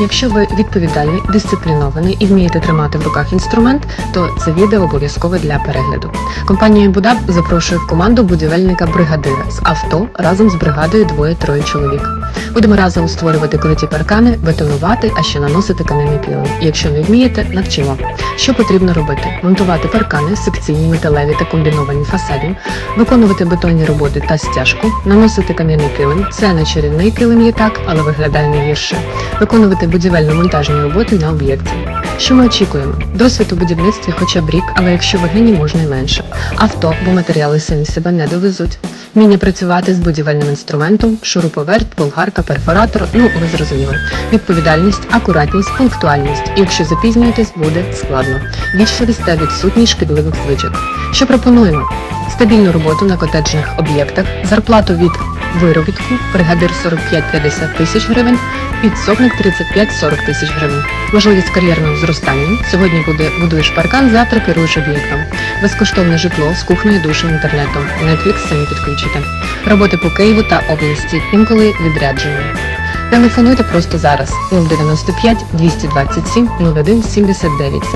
Якщо ви відповідальний, дисциплінований і вмієте тримати в руках інструмент, то це відео обов'язкове для перегляду. Компанія Будап запрошує в команду будівельника бригадира з авто разом з бригадою двоє-троє чоловік. Будемо разом створювати круті паркани, бетонувати, а ще наносити кам'яний килим. Якщо не вмієте, навчимо. Що потрібно робити? Монтувати паркани, секційні, металеві та комбіновані фасадів, виконувати бетонні роботи та стяжку, наносити кам'яний килим. Це не чарівний килим є так, але виглядає не гірше. Виконувати будівельно-монтажні роботи на об'єкті. Що ми очікуємо? Досвід у будівництві хоча б рік, але якщо ви геній, можна й менше. Авто, бо матеріали самі себе не довезуть. Вміння працювати з будівельним інструментом, шуруповерт, болгарка, перфоратор, ну ви зрозуміли. Відповідальність, акуратність, пунктуальність. Якщо запізнюєтесь, буде складно. Вічливість та відсутність шкідливих звичок. Що пропонуємо? Стабільну роботу на котеджних об'єктах, зарплату від виробітку, бригадир 45-50 тисяч гривень, підсобник 35-40 тисяч гривень. Можливість кар'єрного зростання. Сьогодні буде будуєш паркан, завтра керуєш об'єктом. Безкоштовне житло з кухнею, душем, інтернетом. Netflix самі підключите. Роботи по Києву та області, інколи відрядження. Телефонуйте просто зараз 095 227 01 79.